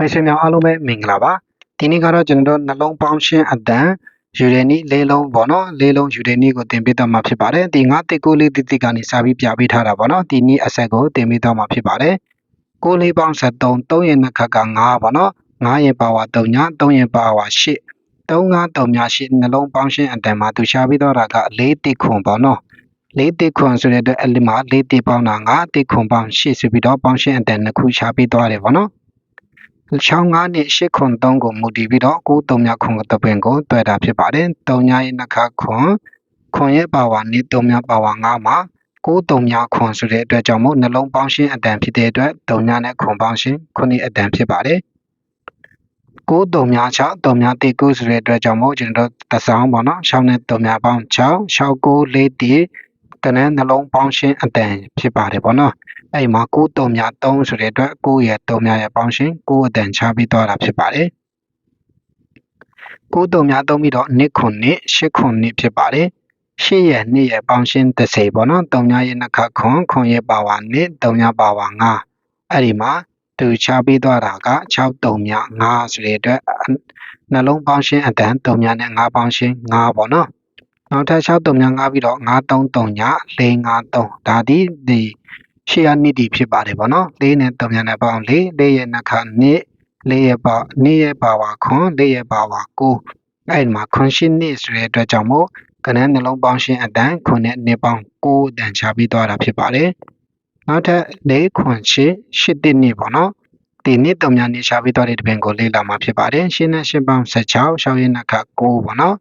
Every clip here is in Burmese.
မိတ်ဆွေများအားလုံးပဲမင်္ဂလာပါဒီနေ့ကတော့ကျွန်တော်တို့နှလုံးပေါင်းရှင်းအတန်ယူရနီလေးလုံးပေါ့နော်လေးလုံးယူရနီကိုတင်ပေးတော့မှာဖြစ်ပါတယ်ဒီငါတစ်ကိုလေးတစ်တစ်ကနေစာပြီးပြပေးထားတာပေါ့နော်ဒီနေ့အဆက်ကိုတင်ပေးတော့မှာဖြစ်ပါတယ်ကိုလေးပေါင်း73 3ရဲ့နှစ်ခက်က9ပေါ့နော်9ရဲ့ပါဝါ3ည3ရဲ့ပါဝါ8 3 9 3ည8နှလုံးပေါင်းရှင်းအတန်မှာသူရှာပြီးတော့တာက4တစ်ခွန်ပေါ့နော်လေးတစ်ခွန်ဆိုတဲ့အတွက်အဲ့ဒီမှာလေးတစ်ပေါင်းတာ9တစ်ခွန်ပေါင်း8ဆိုပြီးတော့ပေါင်းရှင်းအတန်နှစ်ခုရှာပြီးသွားတယ်ပေါ့နော် 65နဲ့803ကိုမူတည်ပြီးတော့93မြခွန်တပင်ကိုတွေ့တာဖြစ်ပါတယ်။3ညရဲ့နှခခွန်ခွန်ရဲ့ပါဝါနဲ့3မြပါဝါ9မှာ93မြခွန်ဆိုတဲ့အတွက်ကြောင့်မို့နှလုံးပေါင်းရှင်းအတန်ဖြစ်တဲ့အတွက်3ညနဲ့ခွန်ပေါင်းရှင်းခုနှစ်အတန်ဖြစ်ပါတယ်။93မြ6 3မြတိ9ဆိုတဲ့အတွက်ကြောင့်မို့ကျွန်တော်တို့သဆောင်ပေါ့နော်6နဲ့3မြပေါင်း6 6 9 4 တိကနန်းနှလုံးပေါင်းရှင်းအတန်ဖြစ်ပါတယ်ပေါ့နော်။အဲ့မှာ9 3မြ3ဆိုတဲ့အတွက်9ရဲ့3မြရဲ့ပေါင်းရှင်9အတန်ချပြီးသွားတာဖြစ်ပါတယ်9 3မြ3ပြီးတော့2ခုနှစ်8ခုနှစ်ဖြစ်ပါတယ်8ရဲ့2ရဲ့ပေါင်းရှင်30ပေါ့နော်3မြရဲ့နှစ်ခတ်ခွန်ခွန်ရဲ့ပါဝါ2 3မြပါဝါ9အဲ့ဒီမှာသူချပြီးသွားတာက6 3မြ5ဆိုတဲ့အတွက်နှလုံးပေါင်းရှင်အတန်3မြနဲ့5ပေါင်းရှင်5ပေါ့နော် နောက်ထပ်6 3မြ5ပြီးတော့9 3 3ည4 5 3ဒါဒီဒီရှေ့ကနှစ်တီဖြစ်ပါတယ်ဗောနော်၄နဲ့၃ညနဲ့ပေါင်း၄၄ရဲ့နှခနှစ်၄ရဲ့ပါနှစ်ရဲ့ပါဝါခွန်၄ရဲ့ပါဝါ9အဲ့ဒီမှာခွန်ရှင်းနှစ်ဆိုတဲ့အတွက်ကြောင့်မို့ကနန်းနှလုံးပေါင်းရှင်းအတန်ခွန်နဲ့နှစ်ပေါင်း9အတန်ချပြီးသွားတာဖြစ်ပါတယ်နောက်ထပ်၄ခွန်ရှင်းရှစ်တစ်နှစ်ဗောနော်ဒီနှစ်၃ညနေရှာပြီးသွားတဲ့တပင်ကိုလေ့လာမှာဖြစ်ပါတယ်ရှင်းနဲ့ရှင်းပေါင်း16ရှောင်းရဲ့နှခ9ဗောနော်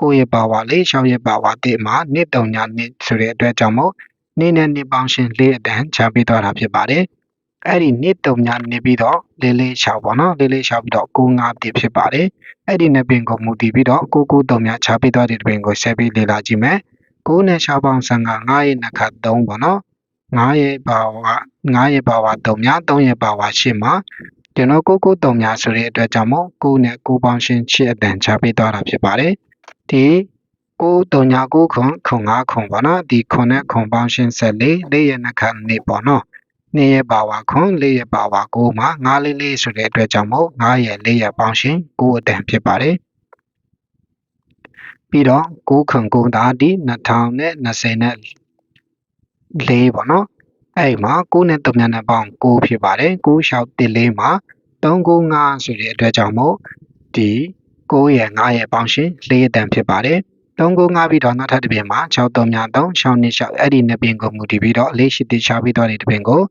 ကိုယ့်ရဲ့ပါဝါလေးရှောင်းရဲ့ပါဝါတစ်မှာနှစ်၃ညနှစ်ဆိုတဲ့အတွက်ကြောင့်မို့နေ့နဲ့နေ့ပေါင်းရှင်လေးအတန်ချပေးသွားတာဖြစ်ပါတယ်။အဲ့ဒီနေ့တုံညာနေပြီးတော့လေးလေး6ပေါ့နော်လေးလေး6ပြီးတော့9 5တိဖြစ်ပါတယ်။အဲ့ဒီနှစ်ပင်ကိုမူတည်ပြီးတော့9 9တုံညာချပေးသွားတဲ့ပင်ကိုဆက်ပြီးလေ့လာကြည့်မယ်။9နဲ့6ပေါင်း15 9ရဲ့နှစ်ခတ်3ပေါ့နော်။9ရဲ့ပါဝါ9ရဲ့ပါဝါ3ညာ3ရဲ့ပါဝါ8မှာကျွန်တော်9 9တုံညာဆိုတဲ့အတွက်ကြောင့်မို့9နဲ့9ပေါင်းရှင်8အတန်ချပေးသွားတာဖြစ်ပါတယ်။ ဒီကိုတုံညာကိုခွန်ခွန်ငါခွန်ပေါ့နော်ဒီခွန်နဲ့ခွန်ပေါင်းရှင်းဆက်လေးလေးရနှခနေပေါ့နော်နှစ်ရပါဝါခွန်လေးရပါဝါကိုမှာငါးလေးလေးဆိုတဲ့အတွက်ကြောင့်မို့ငါးရလေးရပေါင်းရှင်းကိုအတန်ဖြစ်ပါတယ်ပြီးတော့ကိုခွန်ကိုဒါဒီ2020နဲ့လေးပေါ့နော်အဲ့မှာကိုနဲ့တုံညာနဲ့ပေါင်းကိုဖြစ်ပါတယ်ကိုလျှောက်တစ်လေးမှာ395ဆိုတဲ့အတွက်ကြောင့်မို့ဒီ 9ရဲ့9ရဲ့ပေါင်းရှင်း4အတန်ဖြစ်ပါတယ်3ကိုငှားပြီးတော့နောက်ထပ်တစ်ပြင်မှာ6 3မြ3 6နှစ်6အဲ့ဒီနှစ်ပြင်ကိုမူတည်ပြီးတော့လေးရှိတိချပြီးတော့ဒီတစ်ပြင်ကို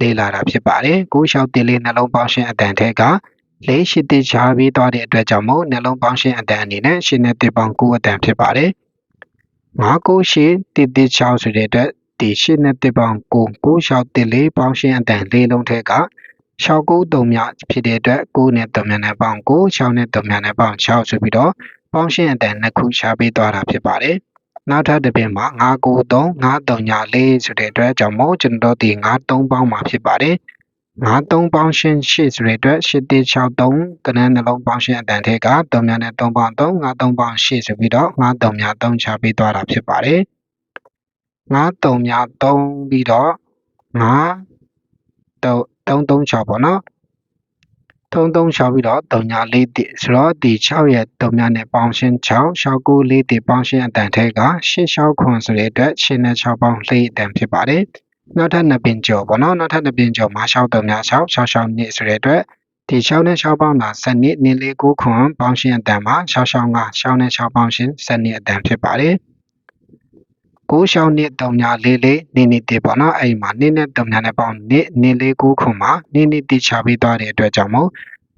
လေးလာတာဖြစ်ပါတယ်9 6တင်လေးနှလုံးပေါင်းရှင်းအတန်ထဲကလေးရှိတိချပြီးတော့တဲ့အတွက်ကြောင့်မို့နှလုံးပေါင်းရှင်းအတန်အနေနဲ့ရှင်းနဲ့တစ်ပေါင်း9အတန်ဖြစ်ပါတယ်9 9ရှိတိတိ6ဆိုတဲ့အတွက်ဒီရှင်းနဲ့တစ်ပေါင်း9 9 6တင်လေးပေါင်းရှင်းအတန်လေးလုံးထဲက 6 9 3မြဖြစ်တဲ့အတွက်9နဲ့3မြနဲ့ပေါင်း9 6နဲ့3မြနဲ့ပေါင်း6ဆိုပြီးတော့ပေါင်းရှင်းအတန်နှစ်ခုရှားပေးသွားတာဖြစ်ပါတယ်။နောက်ထပ်တစ်ပင်မှာ993 934ဆိုတဲ့အတွက်ကြောင့်မို့ကျွန်တော်ဒီ93ပေါင်းမှာဖြစ်ပါတယ်။93ပေါင်းရှင်း8ဆိုတဲ့အတွက်8363ကနန်းနှလုံးပေါင်းရှင်းအတန်ထဲက3များနဲ့3ပေါင်း3 93ပေါင်း8ဆိုပြီးတော့93များ3ချပေးသွားတာဖြစ်ပါတယ်။93များ3ပြီးတော့9 336ပေါ့နော်ထုံသုံးရှောက်ပြီးတော့3ညာ4တိဆိုတော့ဒီ6ရဲ့3ညာနဲ့ပေါင်းရှင်း6ရှောက်9 4တိပေါင်းရှင်းအတန်ထဲက8ရှောက်ခွန်ဆိုတဲ့အတွက်8နဲ့6ပေါင်း4အတန်ဖြစ်ပါတယ်နောက်ထပ်နှစ်ပင်ကျော်ပေါ့နော်နောက်ထပ်နှစ်ပင်ကျော်မှာရှောက်3ညာ6 6ရှောက်2ဆိုတဲ့အတွက်ဒီ6နဲ့6ပေါင်းတာ7နှစ်နင်းလေး9ခွန်ပေါင်းရှင်းအတန်မှာ6ရှောက်5ရှောက်နဲ့6ပေါင်းရှင်း7နှစ်အတန်ဖြစ်ပါတယ် 9ရှောင်းနှစ်3ညာလေးလေးနေနေတေပေါ့နော်အဲ့မှာနေနဲ့3ညာနဲ့ပေါင်းနေနေလေး9ခုမှာနေနေတေချပေးသွားတဲ့အတွက်ကြောင့်မို့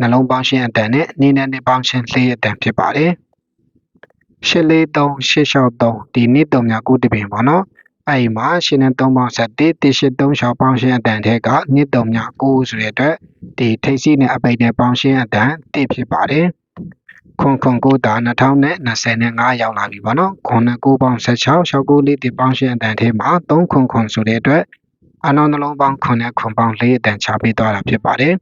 နှလုံးပေါင်းရှင်းအတန်နဲ့နေနဲ့နေပေါင်းရှင်းလေးအတန်ဖြစ်ပါတယ်843 863ဒီနေ့3ညာ9တပင်ပေါ့နော်အဲ့မှာရှင်းနဲ့3ပေါင်း7တိ183ရှောက်ပေါင်းရှင်းအတန်ထဲကနှစ်3ည9ဆိုတဲ့အတွက်ဒီထိပ်စီးနဲ့အပိတ်နဲ့ပေါင်းရှင်းအတန်တိဖြစ်ပါတယ် ခွန်ခွန်ကိုတာ2025ရောက်လာပြီပေါ့နော်ခွန်နဲ့9ပေါင်း16 69လေးတိပေါင်းရှင်းအတန်ထဲမှာ3ခွန်ခွန်ဆိုတဲ့အတွက်အနောနှလုံးပေါင်းခွန်နဲ့ခွန်ပေါင်း4အတန်ချပေးသွားတာဖြစ်ပါတယ်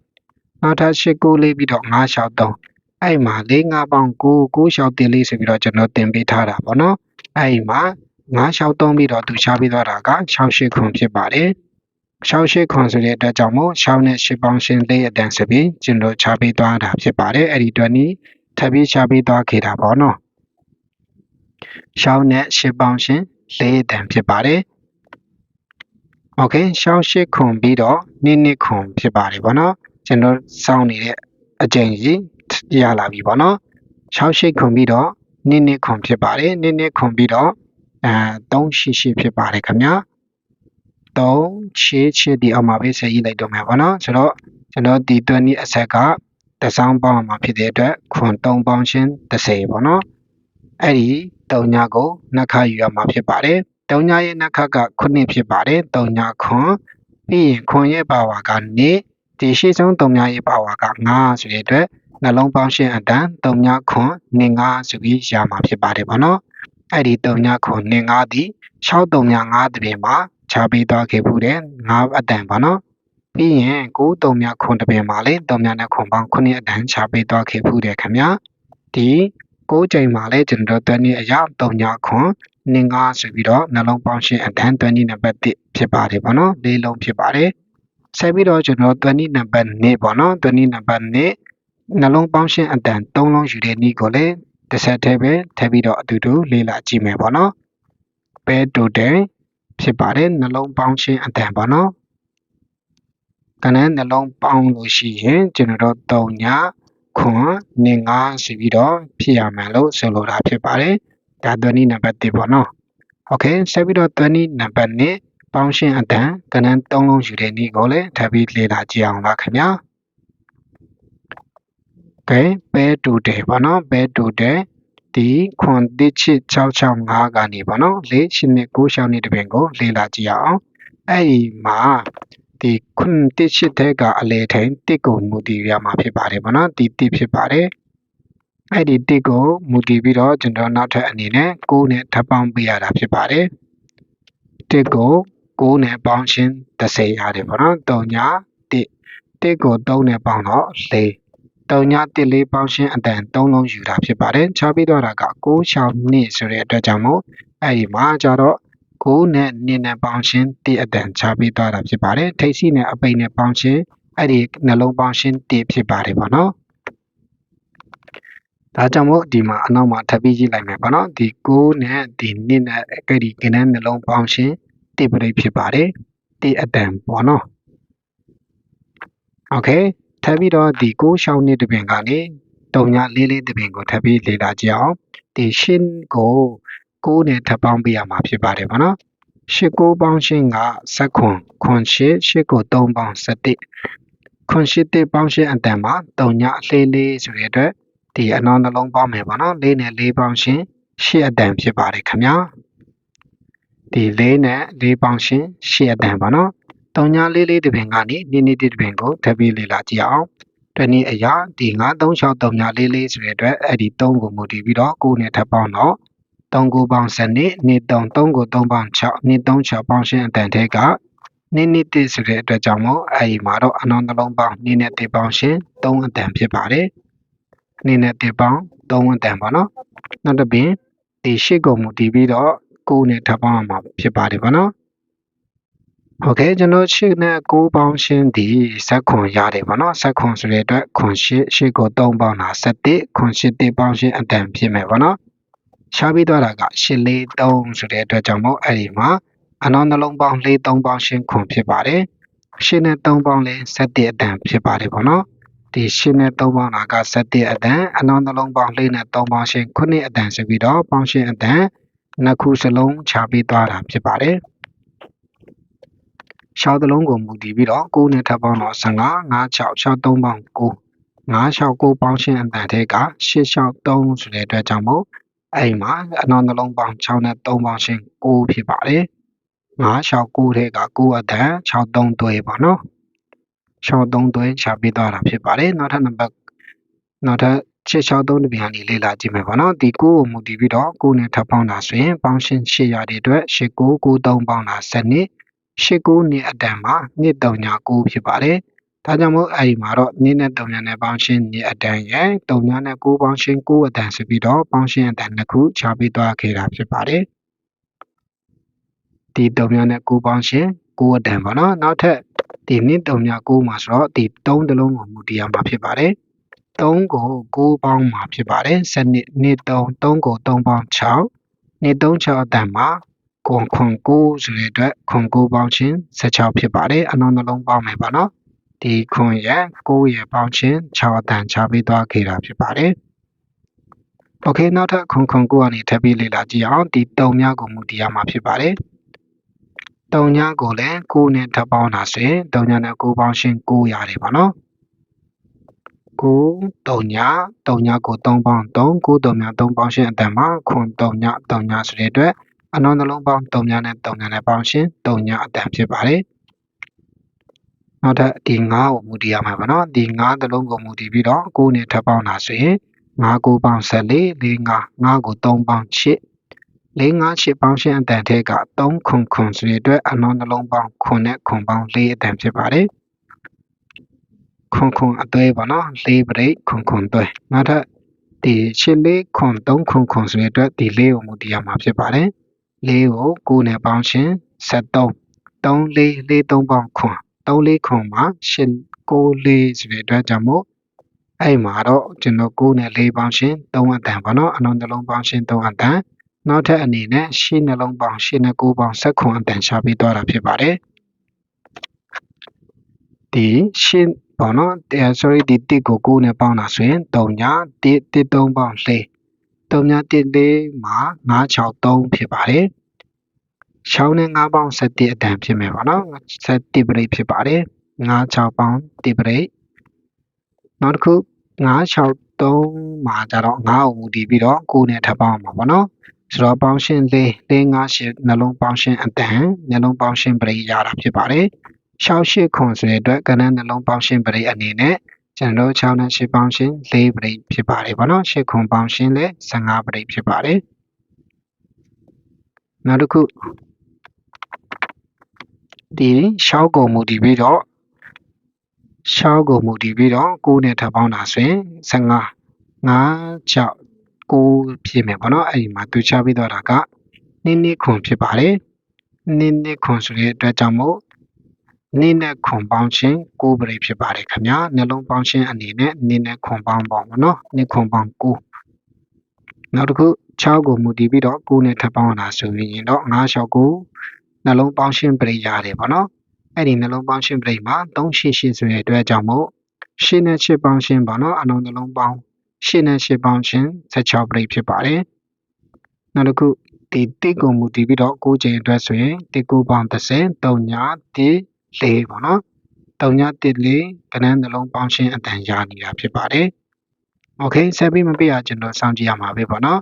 နောက်ထပ်8 9လေးပြီးတော့9 6 3အဲ့မှာ4 5ပေါင်း9 9 6တင်လေးဆိုပြီးတော့ကျွန်တော်တင်ပေးထားတာပေါ့နော်အဲ့မှာ9 6 3ပြီးတော့သူချပေးသွားတာက6 8ခွန်ဖြစ်ပါတယ်ရှောက်ရှိခွန်ဆိုတဲ့အတွက်ကြောင့်မို့ရှောက်နဲ့ရှစ်ပေါင်းရှင်းလေးအတန်ဆိုပြီးကျွန်တော်ချပေးသွားတာဖြစ်ပါတယ်အဲ့ဒီအတွက်နီး ထပ်ပြီးချပေးသွားခဲ့တာပေါ့နော်ရှောက်နဲ့ရှစ်ပေါင်းရှင်းလေးအတန်ဖြစ်ပါတယ်โอเคရှောက်ရှိခွန်ပြီးတော့နိနိခွန်ဖြစ်ပါတယ်ပေါ့နော်ကျွန်တော်စောင်းနေတဲ့အကျင့်ကြီးရလာပြီပေါ့နော်ရှောက်ရှိခွန်ပြီးတော့နိနိခွန်ဖြစ်ပါတယ်နိနိခွန်ပြီးတော့အဲ3ရှိရှိဖြစ်ပါတယ်ခင်ဗျာ3ချေချေဒီအောင်မှာပဲဆက်ရေးလိုက်တော့မယ်ပေါ့နော်ဆိုတော့ကျွန်တော်ဒီတွန်းဒီအဆက်က တစောင်းပေါင်းမှာဖြစ်တဲ့အတွက်ခွန်3ပေါင်းရှင်း30ပေါ့နော်အဲ့ဒီ3ညကိုနှစ်ခါယူရမှာဖြစ်ပါတယ်3ညရဲ့နှစ်ခါက9ဖြစ်ပါတယ်3ညခွန်ပြီးရင်ခွန်ရဲ့ပါဝါကနေဒီရှေ့ဆုံး3ညရဲ့ပါဝါက9ဆိုတဲ့အတွက်နှလုံးပေါင်းရှင်းအတန်3ညခွန်နေ9ဆိုပြီးရမှာဖြစ်ပါတယ်ပေါ့နော်အဲ့ဒီ3ညခွန်နေ9ဒီ6 3ည9တပြင်မှာချပေးသွားခဲ့ဘူးတဲ့9အတန်ပါနော် ပြီးရင်9 3မြခွန်တပင်မှာလေ3မြနဲ့ခွန်ပေါင်း9အတန်ချပေးသွားခဲ့ဘူးတဲ့ခင်ဗျာဒီ9ချိန်မှာလေကျွန်တော်တို့တွန်းနေအရာ3ညခွန်နင်္ဂါဆိုပြီးတော့နှလုံးပေါင်းရှင်းအတန်တွန်းနေနံပါတ်1ဖြစ်ပါတယ်ပေါ့နော်လေးလုံးဖြစ်ပါတယ်ဆက်ပြီးတော့ကျွန်တော်တွန်းနေနံပါတ်2ပေါ့နော်တွန်းနေနံပါတ်2နှလုံးပေါင်းရှင်းအတန်3လုံးယူတဲ့နည်းကိုလေတစ်ဆက်တည်းပဲထပ်ပြီးတော့အတူတူလေ့လာကြည့်မယ်ပေါ့နော်ပဲတူတယ်ဖြစ်ပါတယ်နှလုံးပေါင်းခြင်းအတန်ပေါ့နော် ကနန်းနှလုံးပေါင်းလို့ရှိရင်ကျွန်တော်တို့၃ညခွန်နေငါဆိုပြီးတော့ဖြစ်ရမယ်လို့ဆိုလိုတာဖြစ်ပါတယ်။ဒါသွင်းနံပါတ်1ပေါ့နော်။ Okay ဆက်ပြီးတော့သွင်းနံပါတ်2ပေါင်းရှင်းအတန်ကနန်း၃လုံးယူတဲ့နေ့ကိုလည်းထပ်ပြီးလေ့လာကြည့်အောင်ပါခင်ဗျာ။ Okay ဘဲတူတယ်ပေါ့နော်ဘဲတူတယ်ဒီခွန်တစ်ချစ်665ကနေပေါ့နော်၄၈၉၆နှစ်တပင်ကိုလေ့လာကြည့်အောင်အဲ့ဒီမှာ ဒီခွန်တိချစ်တဲ့ကအလေထိန်တစ်ကိုမူတည်ရမှာဖြစ်ပါတယ်ပေါ့နော်ဒီတစ်ဖြစ်ပါတယ်အဲ့ဒီတစ်ကိုမူတည်ပြီးတော့ကျွန်တော်နောက်ထပ်အနေနဲ့9နဲ့ထပ်ပေါင်းပေးရတာဖြစ်ပါတယ်တစ်ကို9နဲ့ပေါင်းရှင်း30ရတယ်ပေါ့နော်3ညတစ်တစ်ကို3နဲ့ပေါင်းတော့4တုံညတစ်လေးပေါင်းရှင်းအတန်၃လုံးယူတာဖြစ်ပါတယ်။ခြားပြီးတော့တာက6ချောင်းနှစ်ဆိုတဲ့အတွက်ကြောင့်မို့အဲ့ဒီမှာကျတော့ 9နဲ့2နဲ့ပေါင်းရှင်းတစ်အတန်ခြားပြီးတော့တာဖြစ်ပါတယ်။ထိပ်စီနဲ့အပိတ်နဲ့ပေါင်းရှင်းအဲ့ဒီနှလုံးပေါင်းရှင်းတစ်ဖြစ်ပါတယ်ပေါ့နော်။ဒါကြောင့်မို့ဒီမှာအနောက်မှာထပ်ပြီးကြည့်လိုက်မယ်ပေါ့နော်ဒီ9နဲ့ဒီ2နဲ့အဲ့ဒီကနန်းနှလုံးပေါင်းရှင်းတစ်ပရိတ်ဖြစ်ပါတယ်တစ်အတန်ပေါ့နော်โอเคထပ်ပြီးတော့ဒီ6ရှောင်းနှစ်တပင်ကနေတုံညာလေးလေးတပင်ကိုထပ်ပြီးလေ့လာကြည့်အောင်ဒီရှင်းကို 6နဲ့ထပ်ပေါင်းပေးရမှာဖြစ်ပါတယ်ဗောနော်ရှစ်9ပေါင်းရှင်းက7ခွန်ခွန်ရှစ်ရှစ်ကို3ပေါင်း7ခွန်ရှစ်တစ်ပေါင်းရှင်းအတန်မှာတုံညာအလေးလေးဆိုတဲ့အတွက်ဒီအနောက်နှလုံးပေါင်းမယ်ဗောနော်လေးနဲ့လေးပေါင်းရှင်းရှစ်အတန်ဖြစ်ပါတယ်ခင်ဗျာဒီလေးနဲ့လေးပေါင်းရှင်းရှစ်အတန်ဗောနော်တောင်ညာလေးလေးတပင်ကနေနိနိတိတပင်ကိုထပ်ပြီးလေ့လာကြည့်အောင်တနည်းအရာဒီ936တောင်ညာလေးလေးဆိုတဲ့အတွက်အဲ့ဒီ3ကိုမူတည်ပြီးတော့9နဲ့ထပ်ပေါင်းတော့ 3ကိုပေါင်းစနစ်နှစ်3 3ကို3ပေါင်း6နှစ်3 6ပေါင်းရှင်းအတန်ထဲကနိနိတိဆိုတဲ့အတွက်ကြောင့်မို့အဲ့ဒီမှာတော့အနောင်နှလုံးပေါင်းနိနဲ့တိပေါင်းရှင်း3အတန်ဖြစ်ပါတယ်နိနဲ့တိပေါင်း3အတန်ပါနော်နောက်တစ်ပြင်ဒီရှစ်ကိုမူတည်ပြီးတော့9နဲ့ထပ်ပေါင်းရမှာဖြစ်ပါတယ်ဗောနော်ဟုတ်ကဲ့ကျွန်တော်ရှစ်နဲ့9ပေါင်းရှင်းဒီဇက်ခွန်ရတယ်ပေါ့နော်ဇက်ခွန်ဆိုတဲ့အတွက်ခွန်ရှစ်ရှစ်ကို3ပေါင်းတာ7ခွန်ရှစ်1ပေါင်းရှင်းအတန်ဖြစ်မယ်ပေါ့နော် ရှားပြီးတော့တာကရှစ်လေး3ဆိုတဲ့အတွက်ကြောင့်မို့အဲ့ဒီမှာအနောက်နှလုံးပေါင်းလေး3ပေါင်းရှင်းခွန်ဖြစ်ပါတယ်ရှစ်နဲ့3ပေါင်းလေး7အတန်ဖြစ်ပါတယ်ပေါ့နော်ဒီရှင်းနဲ့3ပေါင်းတာက7အတန်အနောက်နှလုံးပေါင်းလေးနဲ့3ပေါင်းရှင်း9အတန်ဆိုပြီးတော့ပေါင်းရှင်းအတန်နှစ်ခုစလုံးခြားပြီးသွားတာဖြစ်ပါတယ်ရှောက်သလုံးကိုမူတည်ပြီးတော့9နဲ့ထပ်ပေါင်းတော့15 56 63ပေါင်း9 969ပေါင်းရှင်းအတန်တဲ့က863ဆိုတဲ့အတွက်ကြောင့်မို့ အဲ့မှာအနောက်နှလုံးပေါင်း6နဲ့3ပေါင်းရှင်း9ဖြစ်ပါတယ်969တဲ့က9အတန်63တွဲပေါ့နော်63တွဲရှာပြသွားတာဖြစ်ပါတယ်နောက်ထပ်နံပါတ်နောက်ထပ်663တပြန်လေးလေ့လာကြည့်မယ်ပေါ့နော်ဒီ9ကိုမူတည်ပြီးတော့9နဲ့ထပ်ပေါင်းတာဆိုရင်ပေါင်းရှင်း800တဲ့အတွက်8993ပေါင်းတာ7နှစ်89နှစ်အတန်မှာနှစ်39ဖြစ်ပါတယ်။ ဒါကြောင့်မို့အဲဒီမှာတော့နှစ်နဲ့3နဲ့ပေါင်းရှင်းနှစ်အတန်ရဲ့3နဲ့9ပေါင်းရှင်း9အတန်ဆိုပြီးတော့ပေါင်းရှင်းအတန်နှစ်ခုခြားပြီးသွားခဲ့တာဖြစ်ပါတယ်။ဒီ3နဲ့9ပေါင်းရှင်း9အတန်ပေါ့နော်နောက်ထပ်ဒီနှစ်3ည9မှာဆိုတော့ဒီ3တလုံးကိုမူတည်ရမှာဖြစ်ပါတယ်3ကို9ပေါင်းမှာဖြစ်ပါတယ်စနစ်နှစ်3 3ကို3ပေါင်း6နှစ်3 6အတန်မှာခွန်ခွန်9ဆိုတဲ့အတွက်ခွန်9ပေါင်းချင်း16ဖြစ်ပါတယ်အနောက်နှလုံးပေါင်းမယ်ပေါ့နော် ဒီခွန်ရဲ့ကိုယ့်ရဲ့ပေါင်းချင်း6အတန်ချပေးသွားခဲ့တာဖြစ်ပါတယ်။ Okay နောက်ထပ်ခွန်ခွန်ကိုကနေထပ်ပြီးလေ့လာကြည့်အောင်ဒီတုံများကိုမူတည်ရမှာဖြစ်ပါတယ်။တုံညာကိုလည်းကိုနဲ့ထပ်ပေါင်းတာဆိုရင်တုံညာနဲ့ကိုပေါင်းရှင်း900ရတယ်ပေါ့နော်။ကိုတုံညာတုံညာကို3ပေါင်း3ကိုတုံညာ3ပေါင်းရှင်းအတန်မှာခွန်တုံညာတုံညာဆိုတဲ့အတွက်အနန္တလုံးပေါင်းတုံညာနဲ့တုံညာနဲ့ပေါင်းရှင်းတုံညာအတန်ဖြစ်ပါတယ်။ နောက်ထပ်ဒီ9ကိုမူတည်ရမှာပါနော်ဒီ9သလုံးကိုမူတည်ပြီးတော့9နဲ့ထပ်ပေါင်းတာဆိုရင်9 9ပေါင်း14 4 5 9ကို3ပေါင်း8 4 5 8ပေါင်းရှင်းအတန်ထဲက3ခွန်ခွန်ဆိုတဲ့အတွက်အနောက်နှလုံးပေါင်းခွန်နဲ့ခွန်ပေါင်း4အတန်ဖြစ်ပါတယ်ခွန်ခွန်အသွဲပေါ့နော်၄ပရိတ်ခွန်ခွန်သွဲနောက်ထပ်ဒီရှစ်လေးခွန်3ခွန်ခွန်ဆိုတဲ့အတွက်ဒီလေးကိုမူတည်ရမှာဖြစ်ပါတယ်လေးကို9နဲ့ပေါင်းရှင်73 3 4 4 3ပေါင်းခွန် 3 4ခွန်မှာ8 9 4ဆိုတဲ့အတွက်ကြောင့်မို့အဲ့မှာတော့ကျွန်တော်9နဲ့4ပေါင်းရှင်3အတန်ပေါ့နော်အလုံးတစ်လုံးပေါင်းရှင်3အတန်နောက်ထပ်အနေနဲ့ရှင်းနှလုံးပေါင်းရှင်းနဲ့9ပေါင်းဆက်ခွန်အတန်ရှာပေးသွားတာဖြစ်ပါတယ်ဒီရှင်းပေါ့နော်အဲ sorry ဒီတစ်ကို9နဲ့ပေါင်းတာဆိုရင်3ည1 1 3ပေါင်း4 3ည1 4မှာ963ဖြစ်ပါတယ် 6နဲ့9ပေါင်း7အတန်ဖြစ်မယ်ပေါ့နော်7ပရိတ်ဖြစ်ပါတယ်9 6ပေါင်း1ပရိတ်နောက်တစ်ခု963မှာကြတော့9ကိုမူတည်ပြီးတော့9နဲ့ထပ်ပေါင်းမှာပေါ့နော်ဆိုတော့ပေါင်းရှင်း၄၄၅ရှစ်နှလုံးပေါင်းရှင်းအတန်နှလုံးပေါင်းရှင်းပရိတ်ရတာဖြစ်ပါတယ်68ခွန်ဆိုတဲ့အတွက်ကဏ္ဍနှလုံးပေါင်းရှင်းပရိအနေနဲ့ကျွန်တော်6နဲ့8ပေါင်းရှင်း4ပရိဖြစ်ပါတယ်ဗောနော်8ခွန်ပေါင်းရှင်းလည်း15ပရိဖြစ်ပါတယ်နောက်တစ်ခု ဒီရှောက်ကုန်မူတည်ပြီးတော့ရှောက်ကုန်မူတည်ပြီးတော့9နဲ့ထပ်ပေါင်းတာဆိုရင်15 5 6 9ဖြစ်မယ်ဗောနော်အဲ့ဒီမှာသူချပြီးတော့တာကနင်းနင်းခွန်ဖြစ်ပါတယ်နင်းနင်းခွန်ဆိုတဲ့အတွက်ကြောင့်မို့နေ့နဲ့ခွန်ပေါင်းခြင်း9ပရိဖြစ်ပါတယ်ခင်ဗျာနှလုံးပေါင်းခြင်းအနေနဲ့နေ့နဲ့ခွန်ပေါင်းပေါ့မနော်နေ့ခွန်ပေါင်း9နောက်တစ်ခု6ကိုမူတည်ပြီးတော့9နဲ့ထပ်ပေါင်းတာဆိုရင်တော့9 6 9 နှလုံးပေါင်းရှင်းပရိယာတယ်ပေါ့နော်အဲ့ဒီနှလုံးပေါင်းရှင်းပရိမှာ388ဆိုတဲ့အတွက်ကြောင့်မို့ရှင်းနဲ့ရှင်းပေါင်းရှင်းပေါ့နော်အလုံးနှလုံးပေါင်းရှင်းနဲ့ရှင်းပေါင်းရှင်း16ပရိဖြစ်ပါတယ်နောက်တစ်ခုဒီတိကုန်မူတည်ပြီးတော့6ချိန်အတွက်ဆိုရင်တိကိုပေါင်း30 3ညတိ4ပေါ့နော်3ညတိ4ကဏ္ဍနှလုံးပေါင်းရှင်းအတန်ရနေတာဖြစ်ပါတယ် okay ဆက်ပြီးမပြရကျွန်တော်စောင့်ကြည့်ရမှာပဲပေါ့နော်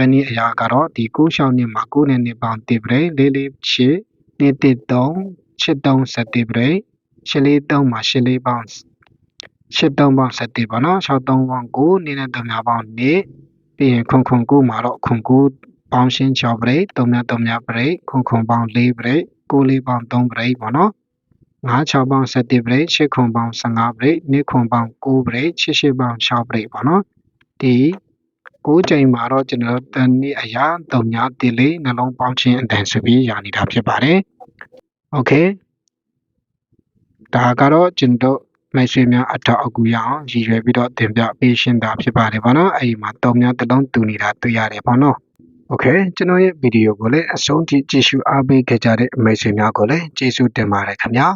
တနည်းအရာကတော့ဒီ9ရှောင်းနှစ်မှာ9နဲ့နှစ်ပေါင်းတစ်ပရိလေးလေးချစ်နှစ်တစ်3ချစ်3စတိပရိရှစ်လေး3မှာရှစ်လေးပေါင်းရှစ်3ပေါင်းစတိပေါ့နော်6 3ပေါင်း9နှစ်နဲ့3များပေါင်းနှစ်ပြီးရင်ခွန်ခွန်9မှာတော့ခွန်9ပေါင်းရှင်း6ပရိ3များ3များပရိခွန်ခွန်ပေါင်း4ပရိ9လေးပေါင်း3ပရိပေါ့နော်၅6ပေါင်း17ပရိတ်8ခွန်ပေါင်း15ပရိတ်2ခွန်ပေါင်း9ပရိတ်8 8ပေါင်း6ပရိတ်ပေါ့နော်ဒီ 9ချိန်မှာတော့ကျွန်တော်တနည်းအရာ3ညတိလေးနှလုံးပေါင်းခြင်းအတန်ဆိုပြီးရနေတာဖြစ်ပါတယ်โอเคဒါကတော့ကျွန်တော်မိတ်ဆွေများအထောက်အကူရအောင်ရည်ရွယ်ပြီးတော့တင်ပြပေးရှင်းတာဖြစ်ပါတယ်ပေါ့နော်အဲဒီမှာတုံများတစ်လုံးတူနေတာတွေ့ရတယ်ပေါ့နော်โอเคကျွန်တော်ရဲ့ဗီဒီယိုကိုလည်းအဆုံးထိကြည့်ရှုအားပေးခဲ့ကြတဲ့မိတ်ဆွေများကိုလည်းကျေးဇူးတင်ပါတယ်ခင်ဗျာ